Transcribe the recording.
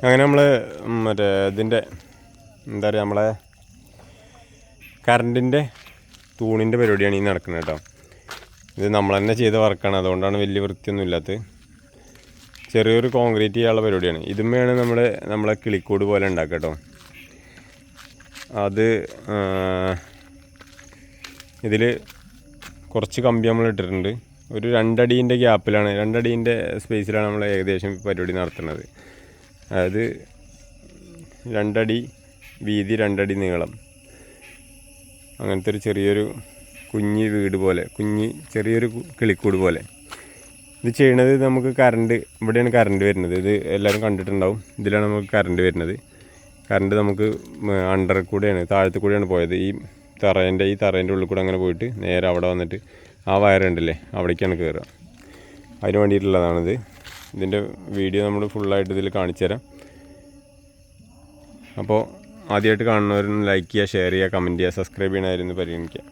അങ്ങനെ നമ്മൾ മറ്റേ ഇതിന്റെ എന്താ പറയുക നമ്മളെ കറണ്ടിന്റെ തൂണിന്റെ പരിപാടിയാണ് ഈ നടക്കുന്നത് കേട്ടോ. ഇത് നമ്മൾ തന്നെ ചെയ്ത വർക്കാണ് അതുകൊണ്ടാണ് വലിയ വൃത്തിയൊന്നും ഇല്ലാത്തത്. ചെറിയൊരു കോൺക്രീറ്റ് ചെയ്യാനുള്ള പരിപാടിയാണ്. വേണം നമ്മൾ നമ്മളെ കിളിക്കോട് പോലെ ഉണ്ടാക്കുക കേട്ടോ. അത് ഇതിൽ കുറച്ച് കമ്പി നമ്മൾ ഇട്ടിട്ടുണ്ട്. ഒരു രണ്ടടീന്റെ ഗ്യാപ്പിലാണ് രണ്ടടീന്റെ സ്പേസിലാണ് നമ്മൾ ഏകദേശം പരിപാടി നടത്തുന്നത്. അതായത് രണ്ടടി വീതി രണ്ടടി നീളം. അങ്ങനത്തെ ഒരു ചെറിയൊരു കുഞ്ഞി വീട് പോലെ കുഞ്ഞി ചെറിയൊരു കിളിക്കൂട് പോലെ. ഇത് ചെയ്യണത് നമുക്ക് കറണ്ട് ഇവിടെയാണ് കറണ്ട് വരുന്നത്. ഇത് എല്ലാവരും കണ്ടിട്ടുണ്ടാവും. ഇതിലാണ് നമുക്ക് കറണ്ട് വരുന്നത്. കറണ്ട് നമുക്ക് അണ്ടർ കൂടെയാണ് താഴത്തു കൂടെയാണ് പോയത്. ഈ തറേന്റെ ഈ തറേന്റെ ഉള്ളിൽ കൂടെ അങ്ങനെ പോയിട്ട് നേരെ അവിടെ വന്നിട്ട് ആ വയറുണ്ടല്ലേ അവിടേക്കാണ് കയറുക അതിന് വേണ്ടിയിട്ടുള്ളതാണിത്. ഇതിന്റെ വീഡിയോ നമ്മൾ ഫുള്ളായിട്ട് ഇതിൽ കാണിച്ചു തരാം അപ്പോൾ ആദ്യമായിട്ട് കാണുന്നവരൊന്ന് ലൈക്ക് ചെയ്യുക ഷെയർ ചെയ്യുക കമന്റ് ചെയ്യുക സബ്സ്ക്രൈബ് ചെയ്യണമായിരുന്നു പരിഗണിക്കുക.